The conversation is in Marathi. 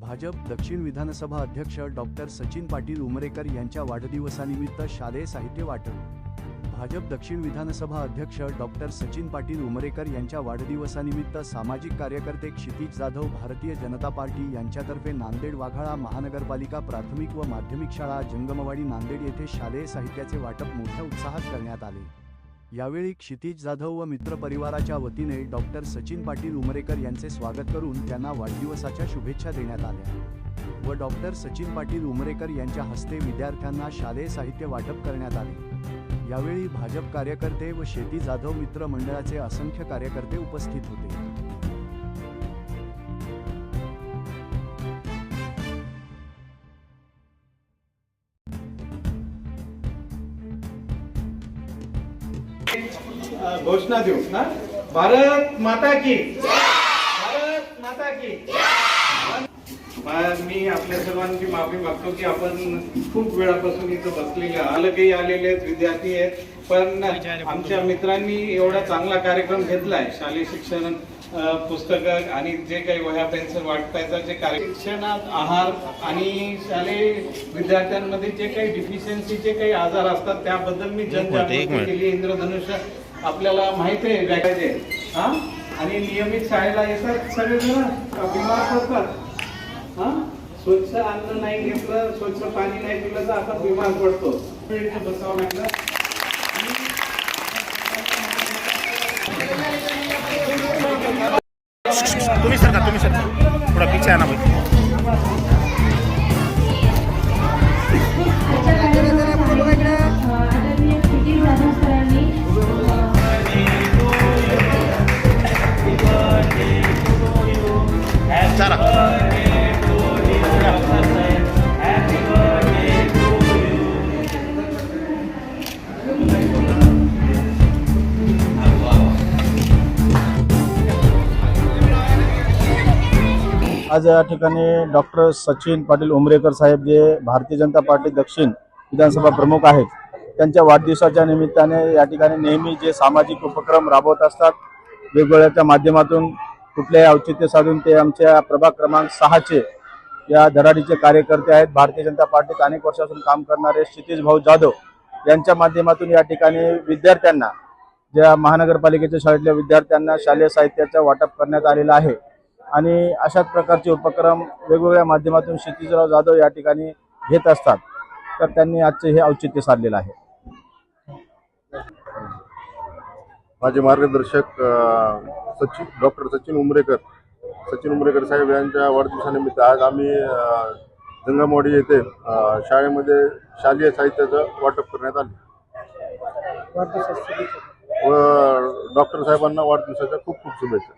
भाजप दक्षिण विधानसभा अध्यक्ष डॉक्टर सचिन पाटील उमरेकर यांच्या वाढदिवसानिमित्त शालेय साहित्य वाटप. भाजप दक्षिण विधानसभा अध्यक्ष डॉक्टर सचिन पाटील उमरेकर यांच्या वाढदिवसानिमित्त सामाजिक कार्यकर्ते क्षितिज जाधव भारतीय जनता पार्टी यांच्यातर्फे नांदेड वाघाळा महानगरपालिका प्राथमिक व माध्यमिक शाळा जंगमवाडी नांदेड येथे शालेय साहित्याचे वाटप मोठ्या उत्साहात करण्यात आले. यावेळी क्षितिज जाधव व मित्रपरिवाराच्या वतीने डॉक्टर सचिन पाटील उमरेकर यांचे स्वागत करून त्यांना वाढदिवसाच्या शुभेच्छा देण्यात आल्या. व डॉक्टर सचिन पाटील उमरेकर यांच्या हस्ते विद्यार्थ्यांना शालेय साहित्य वाटप करण्यात आले. यावेळी भाजप कार्यकर्ते व शेती जाधव मित्र मंडळाचे असंख्य कार्यकर्ते उपस्थित होते. घोषणा देऊ ना भारत माता की? भारत माता की? मग मी आपल्या सर्वांची माफी मागतो की आपण खूप वेळापासून इथं बसलेले आलगही आलेले आहेत विद्यार्थी आहेत पण आमच्या मित्रांनी एवढा चांगला कार्यक्रम घेतलाय शालेय शिक्षण पुस्तकं आणि जे काही वह्या पेन्सिल वाटपायचा जे कार्य शिक्षणात आहार आणि शालेय विद्यार्थ्यांमध्ये जे काही डिफिशियन्सीचे काही आजार असतात त्याबद्दल मी जनजागृती केली. इंद्रधनुष्य आपल्याला माहिती आहे व्याख्याचे हा? आणि नियमित शाळेला येतात सगळेजण बिमार पडतात? हा? स्वच्छ अन्न नाही घेतलं स्वच्छ पाणी नाही पिलं तर आपण बिमार पडतो. बसावं लागलं तुम्ही सरका तुम्ही सरका. थोडा पीछे आना भाई आज या ठिकाणी डॉक्टर सचिन पाटील उमरेकर साहेब जे भारतीय जनता पार्टी दक्षिण विधानसभा प्रमुख आहेत त्यांच्या वाढदिवसाच्या निमित्ताने या ठिकाणी नेहमी जे सामाजिक उपक्रम राबवत असतात वेगवेगळ्या माध्यमातून कुठल्याही औचित्य साधून ते आमच्या प्रभाग क्रमांक सहाचे या धडाडीचे कार्यकर्ते आहेत. भारतीय जनता पार्टीत अनेक वर्षापासून काम करणारे क्षितिज भाऊ जाधव यांच्या माध्यमातून या ठिकाणी विद्यार्थ्यांना ज्या महानगरपालिकेच्या शाळेतल्या विद्यार्थ्यांना शालेय साहित्याचं वाटप करण्यात आलेलं आहे. आणि अशाच प्रकारचे उपक्रम वेगवेगळ्या माध्यमातून क्षितिजराव जाधव या ठिकाणी घेत असतात. तर त्यांनी आजचे हे औचित्य साधलेलं आहे. माझे मार्गदर्शक सचिन डॉक्टर सचिन उमरेकर सचिन उमरेकर साहेब यांच्या वाढदिवसानिमित्त आज आम्ही अ, जंगमवाडी येथे शाळेमध्ये शालेय साहित्याचं वाटप करण्यात आले. व डॉक्टर साहेबांना वाढदिवसाच्या खूप खूप शुभेच्छा.